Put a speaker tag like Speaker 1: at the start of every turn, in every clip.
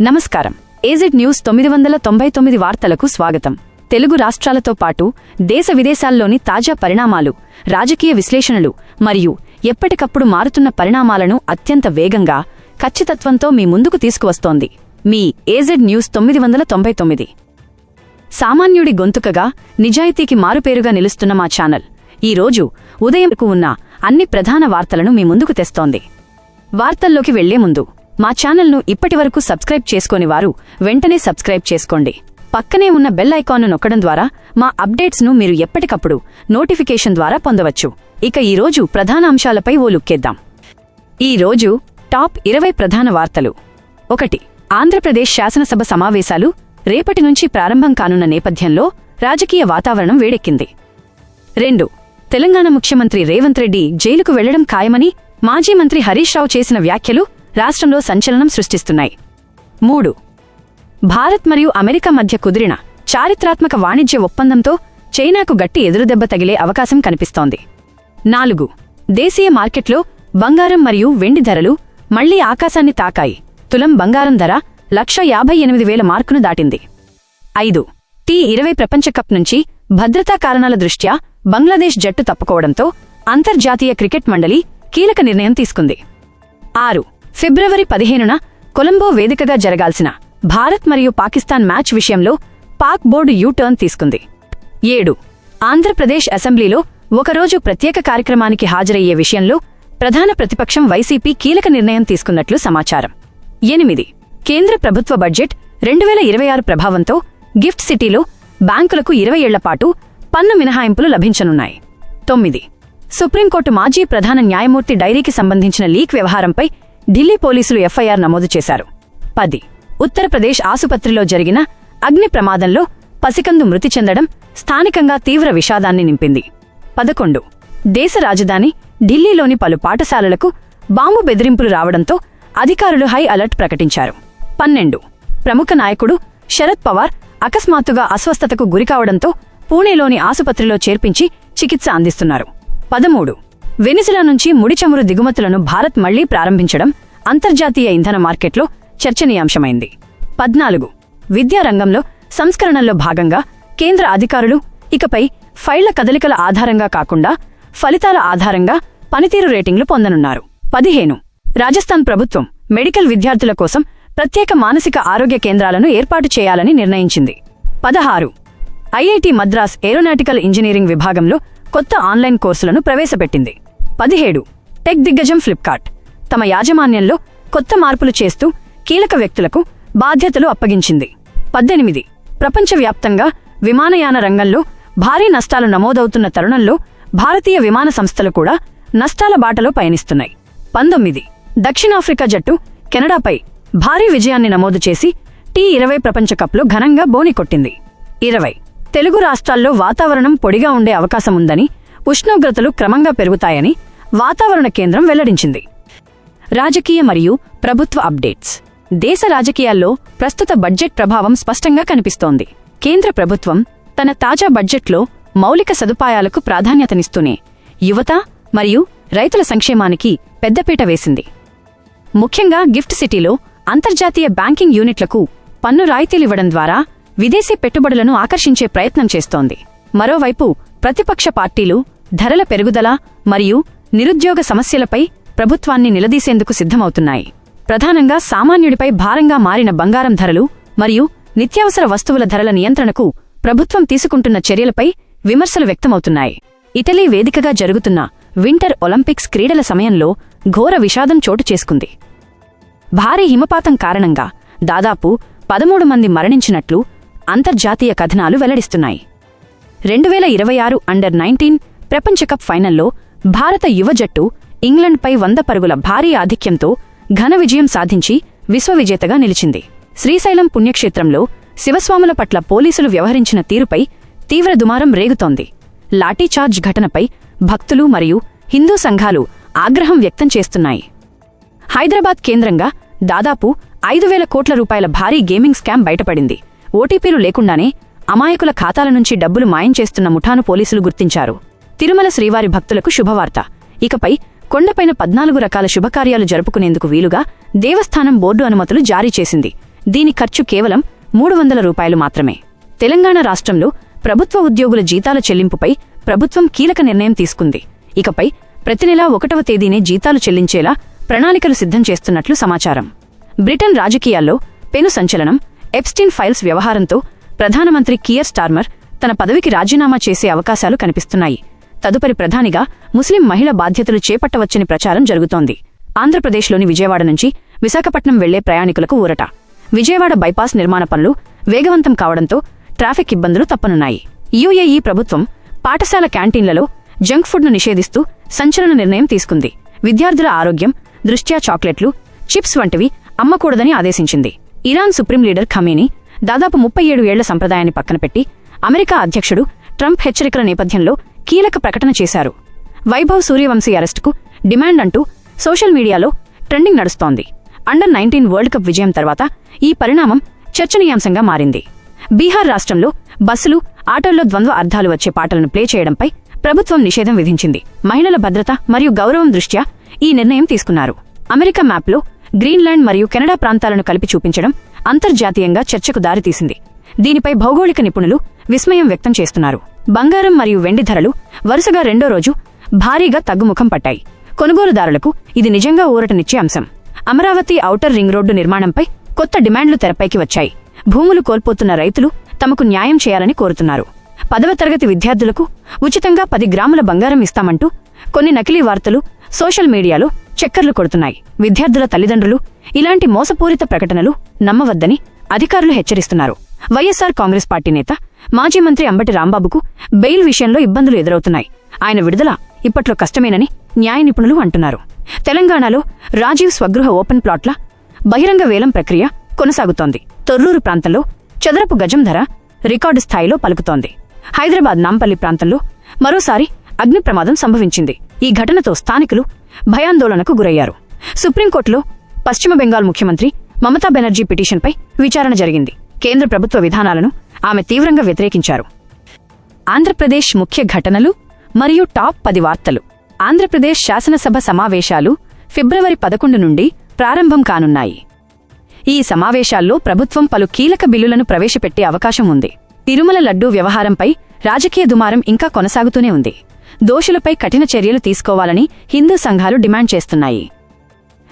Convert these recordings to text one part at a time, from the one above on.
Speaker 1: నమస్కారం. AZ news తొమ్మిది వందల తొంభై తొమ్మిది వార్తలకు స్వాగతం. తెలుగు రాష్ట్రాలతో పాటు దేశ విదేశాల్లోని తాజా పరిణామాలు రాజకీయ విశ్లేషణలు మరియు ఎప్పటికప్పుడు మారుతున్న పరిణామాలను అత్యంత వేగంగా ఖచ్చితత్వంతో మీ ముందుకు తీసుకువస్తోంది మీ ఏజెడ్ న్యూస్ తొమ్మిది వందల తొంభై తొమ్మిది. సామాన్యుడి గొంతుకగా నిజాయితీకి మారుపేరుగా నిలుస్తున్న మా ఛానల్. ఈ రోజు ఉదయంకు ఉన్న అన్ని ప్రధాన వార్తలను మీ ముందుకు తెస్తోంది. వార్తల్లోకి వెళ్ళే ముందు మా ఛానల్ను ఇప్పటివరకు సబ్స్క్రైబ్ చేసుకోని వారు వెంటనే సబ్స్క్రైబ్ చేసుకోండి. పక్కనే ఉన్న బెల్ ఐకాన్ను నొక్కడం ద్వారా మా అప్డేట్స్ను మీరు ఎప్పటికప్పుడు నోటిఫికేషన్ ద్వారా పొందవచ్చు. ఇక ఈ రోజు ప్రధాన అంశాలపై ఓ లుక్కేద్దాం ఈ రోజు టాప్ ఇరవై ప్రధాన వార్తలు. ఒకటి ఆంధ్రప్రదేశ్ శాసనసభ సమావేశాలు రేపటి నుంచి ప్రారంభం కానున్న నేపథ్యంలో రాజకీయ వాతావరణం వేడెక్కింది. రెండు తెలంగాణ ముఖ్యమంత్రి రేవంత్ రెడ్డి జైలుకు వెళ్ళడం ఖాయమని మాజీ మంత్రి హరీష్ రావు చేసిన వ్యాఖ్యలు రాష్ట్రంలో సంచలనం సృష్టిస్తున్నాయి. మూడు. భారత్ మరియు అమెరికా మధ్య కుదిరిన చారిత్రాత్మక వాణిజ్య ఒప్పందంతో చైనాకు గట్టి ఎదురుదెబ్బ తగిలే అవకాశం కనిపిస్తోంది. నాలుగు. దేశీయ మార్కెట్లో బంగారం మరియు వెండి ధరలు మళ్ళీ ఆకాశాన్ని తాకాయి. తులం బంగారం ధర లక్ష యాభై ఎనిమిది వేల మార్కును దాటింది. ఐదు. టీ ఇరవై ప్రపంచకప్ నుంచి భద్రతా కారణాల దృష్ట్యా బంగ్లాదేశ్ జట్టు తప్పుకోవడంతో అంతర్జాతీయ క్రికెట్ మండలి కీలక నిర్ణయం తీసుకుంది. ఆరు. ఫిబ్రవరి పదిహేనున కొలంబో వేదికగా జరగాల్సిన భారత్ మరియు పాకిస్తాన్ మ్యాచ్ విషయంలో పాక్ బోర్డు యూ టర్న్ తీసుకుంది. ఏడు ఆంధ్రప్రదేశ్ అసెంబ్లీలో ఒకరోజు ప్రత్యేక కార్యక్రమానికి హాజరయ్యే విషయంలో ప్రధాన ప్రతిపక్షం వైసీపీ కీలక నిర్ణయం తీసుకున్నట్లు సమాచారం. ఎనిమిది కేంద్ర ప్రభుత్వ బడ్జెట్ రెండు వేల ఇరవై ఆరు ప్రభావంతో గిఫ్ట్ సిటీలో బ్యాంకులకు ఇరవై ఏళ్ళపాటు పన్ను మినహాయింపులు లభించనున్నాయి. తొమ్మిది సుప్రీంకోర్టు మాజీ ప్రధాన న్యాయమూర్తి డైరీకి సంబంధించిన లీక్ వ్యవహారంపై ఢిల్లీ పోలీసులు ఎఫ్ఐఆర్ నమోదు చేశారు. పది. ఉత్తరప్రదేశ్ ఆసుపత్రిలో జరిగిన అగ్ని ప్రమాదంలో పసికందు మృతి చెందడం స్థానికంగా తీవ్ర విషాదాన్ని నింపింది. పదకొండు. దేశ రాజధాని ఢిల్లీలోని పలు పాఠశాలలకు బాంబు బెదిరింపులు రావడంతో అధికారులు హై అలర్ట్ ప్రకటించారు. పన్నెండు. ప్రముఖ నాయకుడు శరద్ పవార్ అకస్మాత్తుగా అస్వస్థతకు గురికావడంతో పూణేలోని ఆసుపత్రిలో చేర్పించి చికిత్స అందిస్తున్నారు. పదమూడు. వెనిజులా నుంచి ముడి చమురు దిగుమతులను భారత్ మళ్ళీ ప్రారంభించడం అంతర్జాతీయ ఇంధన మార్కెట్లో చర్చనీయాంశమైంది. పద్నాలుగు. విద్యారంగంలో సంస్కరణల్లో భాగంగా కేంద్ర అధికారులు ఇకపై ఫైళ్ళ కదలికల ఆధారంగా కాకుండా ఫలితాల ఆధారంగా పనితీరు రేటింగ్లు పొందనున్నారు. పదిహేను. రాజస్థాన్ ప్రభుత్వం మెడికల్ విద్యార్థుల కోసం ప్రత్యేక మానసిక ఆరోగ్య కేంద్రాలను ఏర్పాటు చేయాలని నిర్ణయించింది. పదహారు. ఐఐటి మద్రాస్ ఏరోనాటికల్ ఇంజనీరింగ్ విభాగంలో కొత్త ఆన్లైన్ కోర్సులను ప్రవేశపెట్టింది. పదిహేడు. టెక్ దిగ్గజం ఫ్లిప్కార్ట్. తమ యాజమాన్యంలో కొత్త మార్పులు చేస్తూ కీలక వ్యక్తులకు బాధ్యతలు అప్పగించింది. పద్దెనిమిది. ప్రపంచవ్యాప్తంగా విమానయాన రంగంలో భారీ నష్టాలు నమోదవుతున్న తరుణంలో భారతీయ విమాన సంస్థలు కూడా నష్టాల బాటలో పయనిస్తున్నాయి. పంతొమ్మిది. దక్షిణాఫ్రికా జట్టు కెనడాపై భారీ విజయాన్ని నమోదు చేసి టీ ఇరవై ప్రపంచకప్లో ఘనంగా బోని కొట్టింది. ఇరవై. తెలుగు రాష్ట్రాల్లో వాతావరణం పొడిగా ఉండే అవకాశముందని ఉష్ణోగ్రతలు క్రమంగా పెరుగుతాయని వాతావరణ కేంద్రం వెల్లడించింది. రాజకీయ మరియు ప్రభుత్వ అప్డేట్స్. దేశ రాజకీయాల్లో ప్రస్తుత బడ్జెట్ ప్రభావం స్పష్టంగా కనిపిస్తోంది. కేంద్ర ప్రభుత్వం తన తాజా బడ్జెట్లో మౌలిక సదుపాయాలకు ప్రాధాన్యతనిస్తూనే యువత మరియు రైతుల సంక్షేమానికి పెద్దపీట వేసింది. ముఖ్యంగా గిఫ్ట్ సిటీలో అంతర్జాతీయ బ్యాంకింగ్ యూనిట్లకు పన్ను రాయితీలివ్వడం ద్వారా విదేశీ పెట్టుబడులను ఆకర్షించే ప్రయత్నం చేస్తోంది. మరోవైపు ప్రతిపక్ష పార్టీలు ధరల పెరుగుదల మరియు నిరుద్యోగ సమస్యలపై ప్రభుత్వాన్ని నిలదీసేందుకు సిద్ధమవుతున్నాయి. ప్రధానంగా సామాన్యుడిపై భారంగా మారిన బంగారం ధరలు మరియు నిత్యావసర వస్తువుల ధరల నియంత్రణకు ప్రభుత్వం తీసుకుంటున్న చర్యలపై విమర్శలు వ్యక్తమవుతున్నాయి. ఇటలీ వేదికగా జరుగుతున్న వింటర్ ఒలింపిక్స్ క్రీడల సమయంలో ఘోర విషాదం చోటు చేసుకుంది. భారీ హిమపాతం కారణంగా దాదాపు పదమూడు మంది మరణించినట్లు అంతర్జాతీయ కథనాలు వెల్లడిస్తున్నాయి. రెండువేల ఇరవై ఆరు అండర్ నైన్టీన్ ప్రపంచకప్ ఫైనల్లో భారత యువ జట్టు ఇంగ్లండ్పై వంద పరుగుల భారీ ఆధిక్యంతో ఘన విజయం సాధించి విశ్వవిజేతగా నిలిచింది. శ్రీశైలం పుణ్యక్షేత్రంలో శివస్వాముల పట్ల పోలీసులు వ్యవహరించిన తీరుపై తీవ్ర దుమారం రేగుతోంది. లాఠీచార్జ్ ఘటనపై భక్తులు మరియు హిందూ సంఘాలు ఆగ్రహం వ్యక్తం చేస్తున్నాయి. హైదరాబాద్ కేంద్రంగా దాదాపు ఐదు వేల కోట్ల రూపాయల భారీ గేమింగ్ స్కామ్ బయటపడింది. ఓటీపీలు లేకుండానే అమాయకుల ఖాతాల నుంచి డబ్బులు మాయం చేస్తున్న ముఠాను పోలీసులు గుర్తించారు. తిరుమల శ్రీవారి భక్తులకు శుభవార్త. ఇకపై కొండపైన పద్నాలుగు రకాల శుభకార్యాలు జరుపుకునేందుకు వీలుగా దేవస్థానం బోర్డు అనుమతులు జారీ చేసింది. దీని ఖర్చు కేవలం మూడు వందల రూపాయలు మాత్రమే. తెలంగాణ రాష్ట్రంలో ప్రభుత్వ ఉద్యోగుల జీతాల చెల్లింపుపై ప్రభుత్వం కీలక నిర్ణయం తీసుకుంది. ఇకపై ప్రతి నెలా ఒకటవ తేదీనే జీతాలు చెల్లించేలా ప్రణాళికలు సిద్ధం చేస్తున్నట్లు సమాచారం. బ్రిటన్ రాజకీయాల్లో పెను సంచలనం ఎప్స్టిన్ ఫైల్స్ వ్యవహారంతో ప్రధానమంత్రి కియర్ స్టార్మర్ తన పదవికి రాజీనామా చేసే అవకాశాలు కనిపిస్తున్నాయి. తదుపరి ప్రధానిగా ముస్లిం మహిళ బాధ్యతలు చేపట్టవచ్చని ప్రచారం జరుగుతోంది. ఆంధ్రప్రదేశ్లోని విజయవాడ నుంచి విశాఖపట్నం వెళ్ళే ప్రయాణికులకు ఊరట. విజయవాడ బైపాస్ నిర్మాణ పనులు వేగవంతం కావడంతో ట్రాఫిక్ ఇబ్బందులు తప్పనున్నాయి. యుఏఈ ప్రభుత్వం పాఠశాల క్యాంటీన్లలో జంక్ ఫుడ్ను నిషేధిస్తూ సంచలన నిర్ణయం తీసుకుంది. విద్యార్థుల ఆరోగ్యం దృష్ట్యా చాక్లెట్లు చిప్స్ వంటివి అమ్మకూడదని ఆదేశించింది. ఇరాన్ సుప్రీం లీడర్ ఖమీని దాదాపు ముప్పై ఏడు ఏళ్ళ సంప్రదాయాన్ని పక్కనపెట్టి అమెరికా అధ్యక్షుడు ట్రంప్ హెచ్చరికల నేపథ్యంలో కీలక ప్రకటన చేశారు. వైభవ్ సూర్యవంశీ అరెస్టుకు డిమాండ్ అంటూ సోషల్ మీడియాలో ట్రెండింగ్ నడుస్తోంది. అండర్ నైన్టీన్ వరల్డ్ కప్ విజయం తర్వాత ఈ పరిణామం చర్చనీయాంశంగా మారింది. బీహార్ రాష్ట్రంలో బస్సులు ఆటోల్లో ద్వంద్వ అర్థాలు వచ్చే పాటలను ప్లే చేయడంపై ప్రభుత్వం నిషేధం విధించింది. మహిళల భద్రత మరియు గౌరవం దృష్ట్యా ఈ నిర్ణయం తీసుకున్నారు. అమెరికా మ్యాప్లో గ్రీన్లాండ్ మరియు కెనడా ప్రాంతాలను కలిపి చూపించడం అంతర్జాతీయంగా చర్చకు దారితీసింది. దీనిపై భౌగోళిక నిపుణులు విస్మయం వ్యక్తం చేస్తున్నారు. బంగారం మరియు వెండి ధరలు వరుసగా రెండో రోజు భారీగా తగ్గుముఖం పట్టాయి. కొనుగోలుదారులకు ఇది నిజంగా ఊరటనిచ్చే అంశం. అమరావతి ఔటర్ రింగ్ రోడ్డు నిర్మాణంపై కొత్త డిమాండ్లు తెరపైకి వచ్చాయి. భూములు కోల్పోతున్న రైతులు తమకు న్యాయం చేయాలని కోరుతున్నారు. పదవ తరగతి విద్యార్థులకు ఉచితంగా పది గ్రాముల బంగారం ఇస్తామంటూ కొన్ని నకిలీ వార్తలు సోషల్ మీడియాలో చక్కర్లు కొడుతున్నాయి. విద్యార్థుల తల్లిదండ్రులు ఇలాంటి మోసపూరిత ప్రకటనలు నమ్మవద్దని అధికారులు హెచ్చరిస్తున్నారు. వైఎస్సార్ కాంగ్రెస్ పార్టీ నేత మాజీ మంత్రి అంబటి రాంబాబుకు బెయిల్ విషయంలో ఇబ్బందులు ఎదురవుతున్నాయి. ఆయన విడుదల ఇప్పట్లో కష్టమేనని న్యాయ నిపుణులు అంటున్నారు. తెలంగాణలో రాజీవ్ స్వగృహ ఓపెన్ ప్లాట్ల బహిరంగ వేలం ప్రక్రియ కొనసాగుతోంది. తొర్రూరు ప్రాంతంలో చదరపు గజం ధర రికార్డు స్థాయిలో పలుకుతోంది. హైదరాబాద్ నాంపల్లి ప్రాంతంలో మరోసారి అగ్ని ప్రమాదం సంభవించింది. ఈ ఘటనతో స్థానికులు భయాందోళనకు గురయ్యారు. సుప్రీంకోర్టులో పశ్చిమ బెంగాల్ ముఖ్యమంత్రి మమతా బెనర్జీ పిటిషన్పై విచారణ జరిగింది. కేంద్ర ప్రభుత్వ విధానాలను ఆమె తీవ్రంగా వ్యతిరేకించారు. ఆంధ్రప్రదేశ్ ముఖ్య ఘటనలు మరియు టాప్ పది వార్తలు. ఆంధ్రప్రదేశ్ శాసనసభ సమావేశాలు ఫిబ్రవరి పదకొండు నుండి ప్రారంభం కానున్నాయి. ఈ సమావేశాల్లో ప్రభుత్వం పలు కీలక బిల్లులను ప్రవేశపెట్టే అవకాశం ఉంది. తిరుమల లడ్డూ వ్యవహారంపై రాజకీయ దుమారం ఇంకా కొనసాగుతూనే ఉంది. దోషులపై కఠిన చర్యలు తీసుకోవాలని హిందూ సంఘాలు డిమాండ్ చేస్తున్నాయి.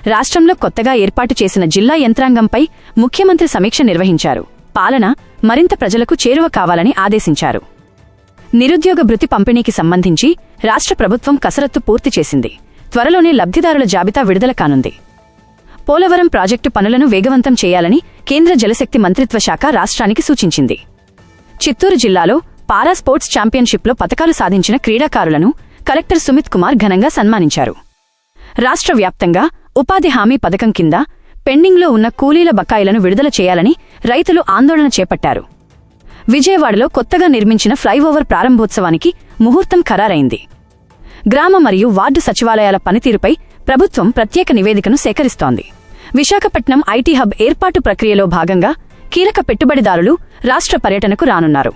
Speaker 1: రాష్ట్రంలో కొత్తగా ఏర్పాటు చేసిన జిల్లా యంత్రాంగంపై ముఖ్యమంత్రి సమీక్ష నిర్వహించారు. పాలన మరింత ప్రజలకు చేరువ కావాలని ఆదేశించారు. నిరుద్యోగ భృతి పంపిణీకి సంబంధించి రాష్ట్ర ప్రభుత్వం కసరత్తు పూర్తి చేసింది. త్వరలోనే లబ్ధిదారుల జాబితా విడుదల కానుంది. పోలవరం ప్రాజెక్టు పనులను వేగవంతం చేయాలని కేంద్ర జలశక్తి మంత్రిత్వ శాఖ రాష్ట్రానికి సూచించింది. చిత్తూరు జిల్లాలో పారా స్పోర్ట్స్ ఛాంపియన్షిప్లో పతకాలు సాధించిన క్రీడాకారులను కలెక్టర్ సుమిత్ కుమార్ ఘనంగా సన్మానించారు. రాష్ట్ర వ్యాప్తంగా ఉపాధి హామీ పథకం కింద పెండింగ్లో ఉన్న కూలీల బకాయిలను విడుదల చేయాలని రైతులు ఆందోళన చేపట్టారు. విజయవాడలో కొత్తగా నిర్మించిన ఫ్లైఓవర్ ప్రారంభోత్సవానికి ముహూర్తం ఖరారైంది. గ్రామ మరియు వార్డు సచివాలయాల పనితీరుపై ప్రభుత్వం ప్రత్యేక నివేదికను సేకరిస్తోంది. విశాఖపట్నం ఐటీ హబ్ ఏర్పాటు ప్రక్రియలో భాగంగా కీలక పెట్టుబడిదారులు రాష్ట్ర పర్యటనకు రానున్నారు.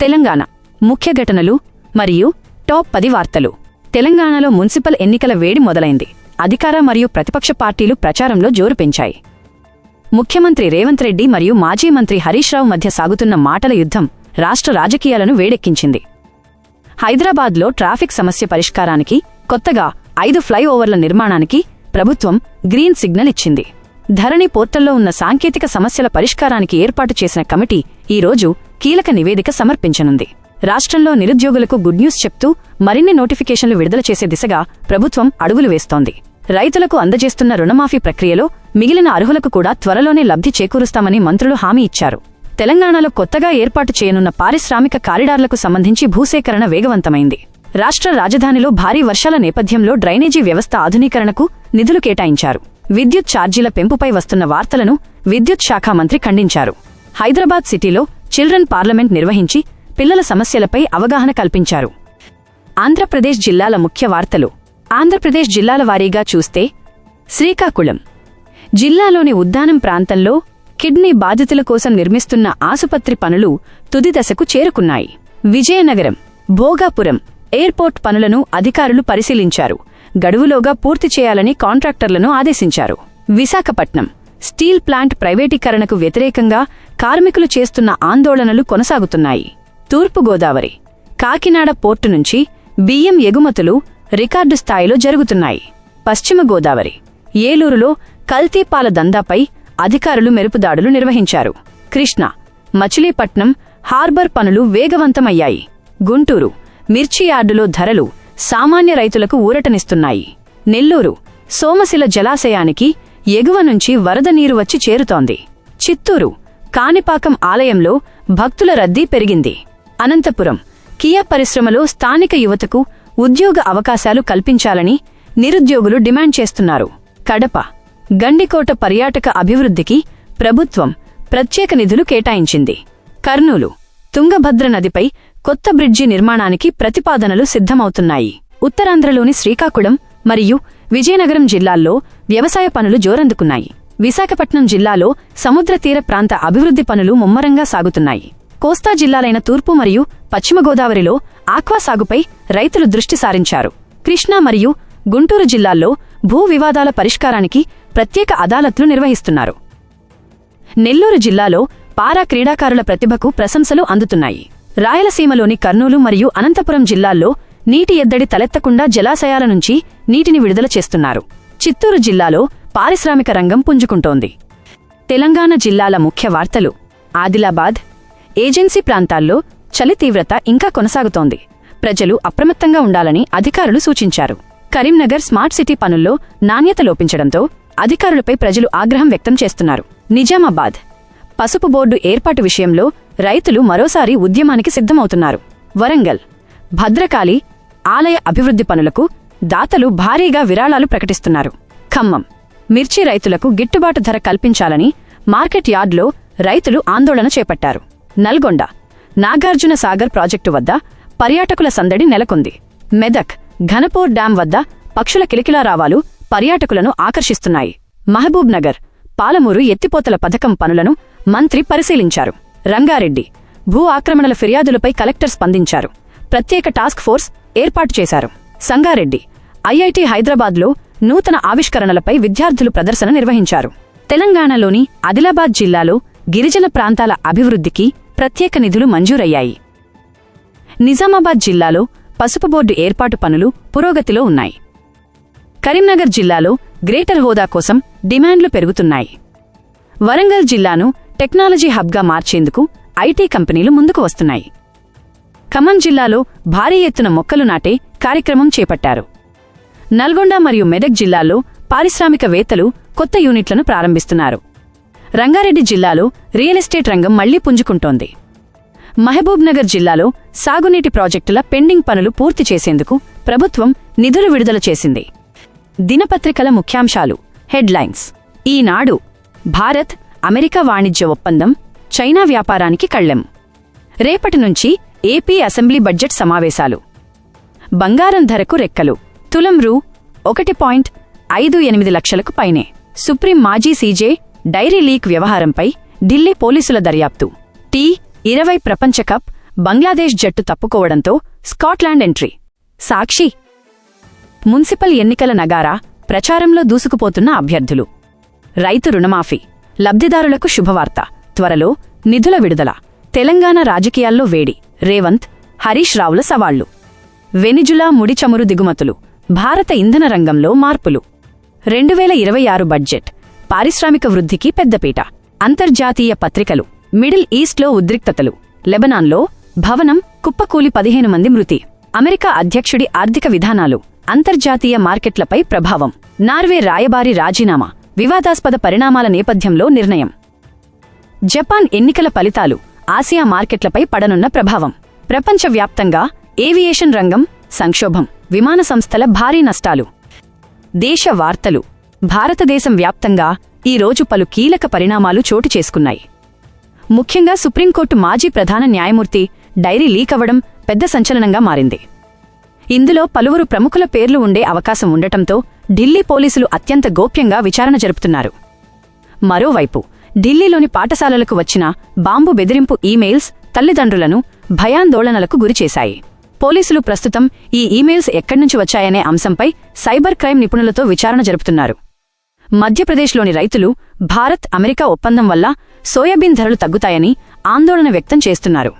Speaker 1: తెలంగాణ ముఖ్య ఘటనలు మరియు టాప్ పది వార్తలు. తెలంగాణలో మున్సిపల్ ఎన్నికల వేడి మొదలైంది. అధికార మరియు ప్రతిపక్ష పార్టీలు ప్రచారంలో జోరు పెంచాయి. ముఖ్యమంత్రి రేవంత్ రెడ్డి మరియు మాజీ మంత్రి హరీష్ రావు మధ్య సాగుతున్న మాటల యుద్ధం రాష్ట్ర రాజకీయాలను వేడెక్కించింది. హైదరాబాద్లో ట్రాఫిక్ సమస్య పరిష్కారానికి కొత్తగా ఐదు ఫ్లైఓవర్ల నిర్మాణానికి ప్రభుత్వం గ్రీన్ సిగ్నల్ ఇచ్చింది. ధరణి పోర్టల్లో ఉన్న సాంకేతిక సమస్యల పరిష్కారానికి ఏర్పాటు చేసిన కమిటీ ఈ రోజు కీలక నివేదిక సమర్పించనుంది. రాష్ట్రంలో నిరుద్యోగులకు గుడ్ న్యూస్ చెప్తూ మరిన్ని నోటిఫికేషన్లు విడుదల చేసే దిశగా ప్రభుత్వం అడుగులు వేస్తోంది. రైతులకు అందజేస్తున్న రుణమాఫీ ప్రక్రియలో మిగిలిన అర్హులకు కూడా త్వరలోనే లబ్ధి చేకూరుస్తామని మంత్రులు హామీ ఇచ్చారు. తెలంగాణలో కొత్తగా ఏర్పాటు చేయనున్న పారిశ్రామిక కారిడార్లకు సంబంధించి భూసేకరణ వేగవంతమైంది. రాష్ట్ర రాజధానిలో భారీ వర్షాల నేపథ్యంలో డ్రైనేజీ వ్యవస్థ ఆధునీకరణకు నిధులు కేటాయించారు. విద్యుత్ ఛార్జీల పెంపుపై వస్తున్న వార్తలను విద్యుత్ శాఖ మంత్రి ఖండించారు. హైదరాబాద్ సిటీలో చిల్డ్రన్ పార్లమెంట్ నిర్వహించి పిల్లల సమస్యలపై అవగాహన కల్పించారు. ఆంధ్రప్రదేశ్ జిల్లాల ముఖ్య వార్తలు. ఆంధ్రప్రదేశ్ జిల్లాల వారీగా చూస్తే శ్రీకాకుళం జిల్లాలోని ఉద్దానం ప్రాంతంలో కిడ్నీ బాధితుల కోసం నిర్మిస్తున్న ఆసుపత్రి పనులు తుది దశకు చేరుకున్నాయి. విజయనగరం భోగాపురం ఎయిర్పోర్ట్ పనులను అధికారులు పరిశీలించారు. గడువులోగా పూర్తి చేయాలని కాంట్రాక్టర్లను ఆదేశించారు. విశాఖపట్నం స్టీల్ ప్లాంట్ ప్రైవేటీకరణకు వ్యతిరేకంగా కార్మికులు చేస్తున్న ఆందోళనలు కొనసాగుతున్నాయి. తూర్పుగోదావరి కాకినాడ పోర్టు నుంచి బియ్యం ఎగుమతులు రికార్డు స్థాయిలో జరుగుతున్నాయి. పశ్చిమ గోదావరి ఏలూరులో కల్తీపాల దందాపై అధికారులు మెరుపుదాడులు నిర్వహించారు. కృష్ణ మచిలీపట్నం హార్బర్ పనులు వేగవంతమయ్యాయి. గుంటూరు మిర్చి యార్డులో ధరలు సామాన్య రైతులకు ఊరటనిస్తున్నాయి. నెల్లూరు సోమశిల జలాశయానికి ఎగువ నుంచి వరద నీరు వచ్చి చేరుతోంది. చిత్తూరు కాణిపాకం ఆలయంలో భక్తుల రద్దీ పెరిగింది. అనంతపురం కియా పరిశ్రమలో స్థానిక యువతకు ఉద్యోగ అవకాశాలు కల్పించాలని నిరుద్యోగులు డిమాండ్ చేస్తున్నారు. కడప గండికోట పర్యాటక అభివృద్ధికి ప్రభుత్వం ప్రత్యేక నిధులు కేటాయించింది. కర్నూలు తుంగభద్ర నదిపై కొత్త బ్రిడ్జి నిర్మాణానికి ప్రతిపాదనలు సిద్ధమవుతున్నాయి. ఉత్తరాంధ్రలోని శ్రీకాకుళం మరియు విజయనగరం జిల్లాల్లో వ్యవసాయ పనులు జోరందుకున్నాయి. విశాఖపట్నం జిల్లాలో సముద్రతీర ప్రాంత అభివృద్ధి పనులు ముమ్మరంగా సాగుతున్నాయి. కోస్తా జిల్లాలైన తూర్పు మరియు పశ్చిమ గోదావరిలో ఆక్వా సాగుపై రైతులు దృష్టి సారించారు. కృష్ణా మరియు గుంటూరు జిల్లాల్లో భూ వివాదాల పరిష్కారానికి ప్రత్యేక అదాలత్లు నిర్వహిస్తున్నారు. నెల్లూరు జిల్లాలో పారా క్రీడాకారుల ప్రతిభకు ప్రశంసలు అందుతున్నాయి. రాయలసీమలోని కర్నూలు మరియు అనంతపురం జిల్లాల్లో నీటి ఎద్దడి తలెత్తకుండా జలాశయాల నుంచి నీటిని విడుదల చేస్తున్నారు. చిత్తూరు జిల్లాలో పారిశ్రామిక రంగం పుంజుకుంటోంది. తెలంగాణ జిల్లాల ముఖ్య వార్తలు. ఆదిలాబాద్ ఏజెన్సీ ప్రాంతాల్లో చలి తీవ్రత ఇంకా కొనసాగుతోంది. ప్రజలు అప్రమత్తంగా ఉండాలని అధికారులు సూచించారు. కరీంనగర్ స్మార్ట్ సిటీ పనుల్లో నాణ్యత లోపించడంతో అధికారులపై ప్రజలు ఆగ్రహం వ్యక్తం చేస్తున్నారు. నిజామాబాద్ పసుపు బోర్డు ఏర్పాటు విషయంలో రైతులు మరోసారి ఉద్యమానికి సిద్ధమవుతున్నారు. వరంగల్ భద్రకాళి ఆలయ అభివృద్ధి పనులకు దాతలు భారీగా విరాళాలు ప్రకటిస్తున్నారు. ఖమ్మం మిర్చి రైతులకు గిట్టుబాటు ధర కల్పించాలని మార్కెట్ యార్డ్లో రైతులు ఆందోళన చేపట్టారు. నల్గొండ నాగార్జున సాగర్ ప్రాజెక్టు వద్ద పర్యాటకుల సందడి నెలకొంది. మెదక్ ఘనపూర్ డ్యాం వద్ద పక్షుల కిలకిలారావాలు పర్యాటకులను ఆకర్షిస్తున్నాయి. మహబూబ్ నగర్ పాలమూరు ఎత్తిపోతల పథకం పనులను మంత్రి పరిశీలించారు. రంగారెడ్డి భూ ఆక్రమణల ఫిర్యాదులపై కలెక్టర్ స్పందించారు. ప్రత్యేక టాస్క్ ఫోర్స్ ఏర్పాటు చేశారు. సంగారెడ్డి ఐఐటి హైదరాబాద్లో నూతన ఆవిష్కరణలపై విద్యార్థులు ప్రదర్శన నిర్వహించారు. తెలంగాణలోని ఆదిలాబాద్ జిల్లాలో గిరిజన ప్రాంతాల అభివృద్ధికి ప్రత్యేక నిధులు మంజూరయ్యాయి. నిజామాబాద్ జిల్లాలో పసుపు బోర్డు ఏర్పాటు పనులు పురోగతిలో ఉన్నాయి. కరీంనగర్ జిల్లాలో గ్రేటర్ హోదా కోసం డిమాండ్లు పెరుగుతున్నాయి. వరంగల్ జిల్లాను టెక్నాలజీ హబ్గా మార్చేందుకు ఐటీ కంపెనీలు ముందుకు వస్తున్నాయి. ఖమ్మం జిల్లాలో భారీ ఎత్తున మొక్కలు నాటే కార్యక్రమం చేపట్టారు. నల్గొండ మరియు మెదక్ జిల్లాల్లో పారిశ్రామికవేత్తలు కొత్త యూనిట్లను ప్రారంభిస్తున్నారు. రంగారెడ్డి జిల్లాలో రియల్ ఎస్టేట్ రంగం మళ్ళీ పుంజుకుంటోంది. మహబూబ్నగర్ జిల్లాలో సాగునీటి ప్రాజెక్టుల పెండింగ్ పనులు పూర్తి చేసేందుకు ప్రభుత్వం నిధులు విడుదల చేసింది. దినపత్రికల ముఖ్యాంశాలు హెడ్లైన్స్. ఈనాడు భారత్ అమెరికా వాణిజ్య ఒప్పందం చైనా వ్యాపారానికి కళ్ళెం. రేపటి నుంచి ఏపీ అసెంబ్లీ బడ్జెట్ సమావేశాలు. బంగారం ధరకు రెక్కలు తులం రూ ఒకటి పాయింట్ ఐదు ఎనిమిది లక్షలకు పైనే. సుప్రీం మాజీ సీజే డైరీ లీక్ వ్యవహారంపై ఢిల్లీ పోలీసుల దర్యాప్తు. టీ ఇరవై ప్రపంచ కప్ బంగ్లాదేశ్ జట్టు తప్పుకోవడంతో స్కాట్లాండ్ ఎంట్రీ. సాక్షి మున్సిపల్ ఎన్నికల నగారా ప్రచారంలో దూసుకుపోతున్న అభ్యర్థులు. రైతు రుణమాఫీ లబ్ధిదారులకు శుభవార్త త్వరలో నిధుల విడుదల తెలంగాణ రాజకీయాల్లో వేడి రేవంత్ హరీష్ రావుల సవాళ్ళు. వెనిజులా ముడిచమురు దిగుమతులు భారత ఇంధన రంగంలో మార్పులు. రెండువేల ఇరవై ఆరు బడ్జెట్ పారిశ్రామిక వృద్ధికి పెద్దపీట. అంతర్జాతీయ పత్రికలు మిడిల్ ఈస్ట్లో ఉద్రిక్తతలు లెబనాన్లో భవనం కుప్పకూలి పదిహేను మంది మృతి. అమెరికా అధ్యక్షుడి ఆర్థిక విధానాలు అంతర్జాతీయ మార్కెట్లపై ప్రభావం. నార్వే రాయబారి రాజీనామా వివాదాస్పద పరిణామాల నేపథ్యంలో నిర్ణయం. జపాన్ ఎన్నికల ఫలితాలు ఆసియా మార్కెట్లపై పడనున్న ప్రభావం. ప్రపంచవ్యాప్తంగా ఏవియేషన్ రంగం సంక్షోభం విమాన సంస్థల భారీ నష్టాలు. దేశ వార్తలు భారతదేశం వ్యాప్తంగా ఈరోజు పలు కీలక పరిణామాలు చోటు చేసుకున్నాయి. ముఖ్యంగా సుప్రీంకోర్టు మాజీ ప్రధాన న్యాయమూర్తి డైరీ లీక్ అవ్వడం పెద్ద సంచలనంగా మారింది. ఇందులో పలువురు ప్రముఖుల పేర్లు ఉండే అవకాశం ఉండటంతో ఢిల్లీ పోలీసులు అత్యంత గోప్యంగా విచారణ జరుపుతున్నారు. మరోవైపు ఢిల్లీలోని పాఠశాలలకు వచ్చిన బాంబు బెదిరింపు ఈమెయిల్స్ తల్లిదండ్రులను భయాందోళనలకు గురిచేశాయి పోలీసులు ప్రస్తుతం ఈ ఈమెయిల్స్ ఎక్కడ్నుంచి వచ్చాయనే అంశంపై సైబర్ క్రైమ్ నిపుణులతో విచారణ జరుపుతున్నారు. మధ్యప్రదేశ్లోని రైతులు భారత్ అమెరికా ఒప్పందం వల్ల సోయాబీన్ ధరలు తగ్గుతాయని ఆందోళన వ్యక్తం చేస్తున్నారు.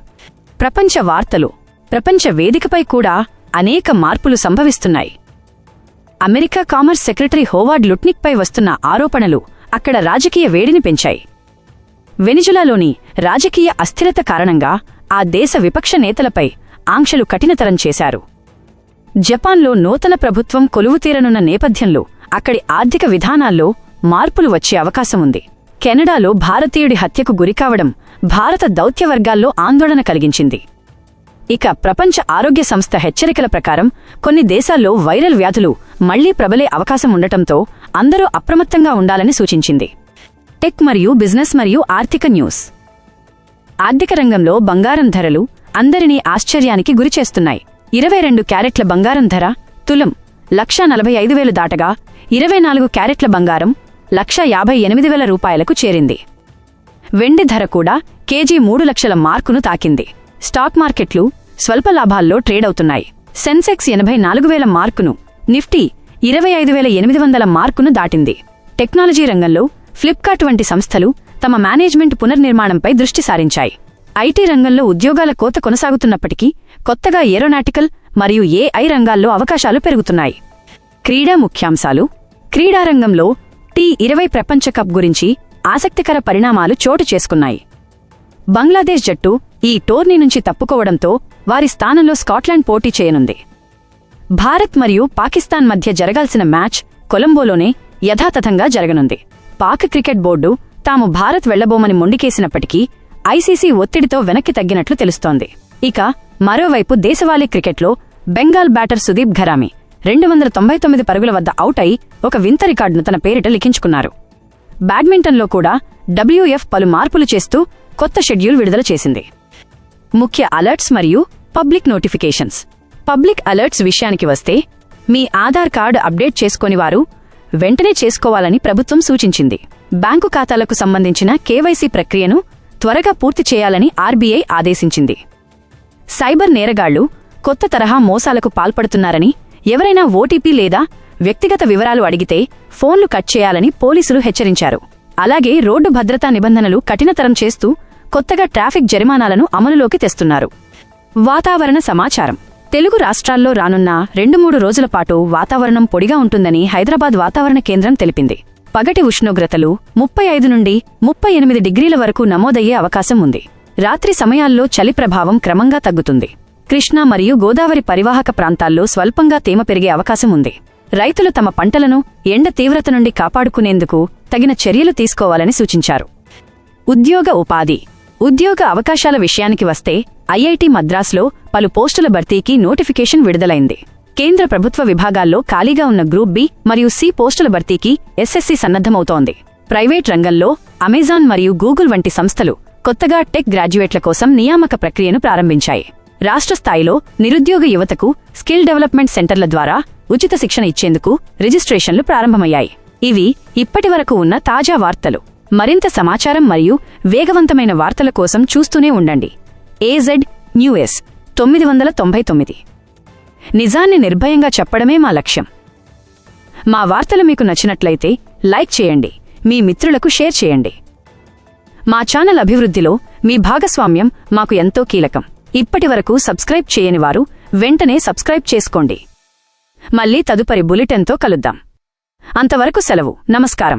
Speaker 1: ప్రపంచ వార్తలు ప్రపంచ వేదికపై కూడా అనేక మార్పులు సంభవిస్తున్నాయి. అమెరికా కామర్స్ సెక్రటరీ హోవార్డ్ లుట్నిక్పై వస్తున్న ఆరోపణలు అక్కడ రాజకీయ వేడిని పెంచాయి. వెనిజులాలోని రాజకీయ అస్థిరత కారణంగా ఆ దేశ విపక్ష నేతలపై ఆంక్షలు కఠినతరం చేశారు. జపాన్లో నూతన ప్రభుత్వం కొలువుతీరనున్న నేపథ్యంలో అక్కడి ఆర్థిక విధానాల్లో మార్పులు వచ్చే అవకాశం ఉంది. కెనడాలో భారతీయుడి హత్యకు గురికావడం భారత దౌత్యవర్గాల్లో ఆందోళన కలిగించింది. ఇక ప్రపంచ ఆరోగ్య సంస్థ హెచ్చరికల ప్రకారం కొన్ని దేశాల్లో వైరల్ వ్యాధులు మళ్ళీ ప్రబలే అవకాశం ఉండటంతో అందరూ అప్రమత్తంగా ఉండాలని సూచించింది. టెక్ మరియు బిజినెస్ మరియు ఆర్థిక న్యూస్. ఆర్థిక రంగంలో బంగారం ధరలు అందరినీ ఆశ్చర్యానికి గురిచేస్తున్నాయి. ఇరవై రెండు క్యారెట్ల బంగారం ధర తులం. లక్షా నలభై ఐదు వేలు దాటగా ఇరవై నాలుగు క్యారెట్ల బంగారం లక్ష యాభై ఎనిమిది వేల రూపాయలకు చేరింది. వెండి ధర కూడా కేజీ మూడు లక్షల మార్కును తాకింది. స్టాక్ మార్కెట్లు స్వల్ప లాభాల్లో ట్రేడవుతున్నాయి సెన్సెక్స్ ఎనభై నాలుగు వేల మార్కును నిఫ్టీ ఇరవై ఐదు వేల ఎనిమిది వందల మార్కును దాటింది. టెక్నాలజీ రంగంలో ఫ్లిప్కార్ట్ వంటి సంస్థలు తమ మేనేజ్మెంట్ పునర్నిర్మాణంపై దృష్టి సారించాయి. ఐటీ రంగంలో ఉద్యోగాల కోత కొనసాగుతున్నప్పటికీ కొత్తగా ఏరోనాటికల్ మరియు ఏఐ రంగాల్లో అవకాశాలు పెరుగుతున్నాయి. క్రీడా ముఖ్యాంశాలు క్రీడారంగంలో టీ ఇరవై ప్రపంచ కప్ గురించి ఆసక్తికర పరిణామాలు చోటు చేసుకున్నాయి. బంగ్లాదేశ్ జట్టు ఈ టోర్నీ నుంచి తప్పుకోవడంతో వారి స్థానంలో స్కాట్లాండ్ పోటీ చేయనుంది. భారత్ మరియు పాకిస్తాన్ మధ్య జరగాల్సిన మ్యాచ్ కొలంబోలోనే యథాతథంగా జరగనుంది. పాక్ క్రికెట్ బోర్డు తాము భారత్ వెళ్ళబోమని మొండికేసినప్పటికీ ఐసీసీ ఒత్తిడితో వెనక్కి తగ్గినట్లు తెలుస్తోంది. ఇక మరోవైపు దేశవాళీ క్రికెట్లో బెంగాల్ బ్యాటర్ సుదీప్ ఘరామి రెండు వందల తొంభై తొమ్మిది పరుగుల వద్ద అవుట్ అయి ఒక వింత రికార్డును తన పేరిట లిఖించుకున్నారు. బ్యాడ్మింటన్లో కూడా డబ్ల్యూఎఫ్ పలు మార్పులు చేస్తూ కొత్త షెడ్యూల్ విడుదల చేసింది. ముఖ్య అలర్ట్స్ మరియు పబ్లిక్ నోటిఫికేషన్స్. పబ్లిక్ అలర్ట్స్ విషయానికి వస్తే మీ ఆధార్ కార్డు అప్డేట్ చేసుకోనివారు వెంటనే చేసుకోవాలని ప్రభుత్వం సూచించింది. బ్యాంకు ఖాతాలకు సంబంధించిన కేవైసీ ప్రక్రియను త్వరగా పూర్తి చేయాలని ఆర్బీఐ ఆదేశించింది. సైబర్ నేరగాళ్ళు కొత్త తరహా మోసాలకు పాల్పడుతున్నారని ఎవరైనా ఓటీపీ లేదా వ్యక్తిగత వివరాలు అడిగితే ఫోన్లు కట్ చేయాలని పోలీసులు హెచ్చరించారు. అలాగే రోడ్డు భద్రతా నిబంధనలు కఠినతరం చేస్తూ కొత్తగా ట్రాఫిక్ జరిమానాలను అమలులోకి తెస్తున్నారు. వాతావరణ సమాచారం. తెలుగు రాష్ట్రాల్లో రానున్న రెండు మూడు రోజుల పాటు వాతావరణం పొడిగా ఉంటుందని హైదరాబాద్ వాతావరణ కేంద్రం తెలిపింది. పగటి ఉష్ణోగ్రతలు ముప్పై ఐదు నుండి ముప్పై ఎనిమిది డిగ్రీల వరకు నమోదయ్యే అవకాశం ఉంది. రాత్రి సమయాల్లో చలి ప్రభావం క్రమంగా తగ్గుతుంది. కృష్ణా మరియు గోదావరి పరివాహక ప్రాంతాల్లో స్వల్పంగా తేమ పెరిగే అవకాశం ఉంది. రైతులు తమ పంటలను ఎండ తీవ్రత నుండి కాపాడుకునేందుకు తగిన చర్యలు తీసుకోవాలని సూచించారు. ఉద్యోగ ఉపాధి. ఉద్యోగ అవకాశాల విషయానికి వస్తే ఐఐటి మద్రాస్లో పలు పోస్టుల భర్తీకి నోటిఫికేషన్ విడుదలైంది. కేంద్ర ప్రభుత్వ విభాగాల్లో ఖాళీగా ఉన్న గ్రూప్ బి మరియు సి పోస్టుల భర్తీకి ఎస్ఎస్సి సన్నద్ధమవుతోంది. ప్రైవేట్ రంగంలో అమెజాన్ మరియు గూగుల్ వంటి సంస్థలు కొత్తగా టెక్ గ్రాడ్యుయేట్ల కోసం నియామక ప్రక్రియను ప్రారంభించాయి. రాష్ట్ర స్థాయిలో నిరుద్యోగ యువతకు స్కిల్ డెవలప్మెంట్ సెంటర్ల ద్వారా ఉచిత శిక్షణ ఇచ్చేందుకు రిజిస్ట్రేషన్లు ప్రారంభమయ్యాయి. ఇవి ఇప్పటివరకు ఉన్న తాజా వార్తలు. మరింత సమాచారం మరియు వేగవంతమైన వార్తల కోసం చూస్తూనే ఉండండి. ఏజెడ్ న్యూఎస్ తొమ్మిది వందల తొంభై తొమ్మిది. నిజాన్ని నిర్భయంగా చెప్పడమే మా లక్ష్యం. మా వార్తలు మీకు నచ్చినట్లయితే లైక్ చేయండి. మీ మిత్రులకు షేర్ చేయండి. మా ఛానల్ అభివృద్ధిలో మీ భాగస్వామ్యం మాకు ఎంతో కీలకం. ఇప్పటివరకు సబ్స్క్రైబ్ చేయని వారు వెంటనే సబ్స్క్రైబ్ చేసుకోండి. మళ్ళీ తదుపరి బులెటిన్తో కలుద్దాం. అంతవరకు సెలవు. నమస్కారం.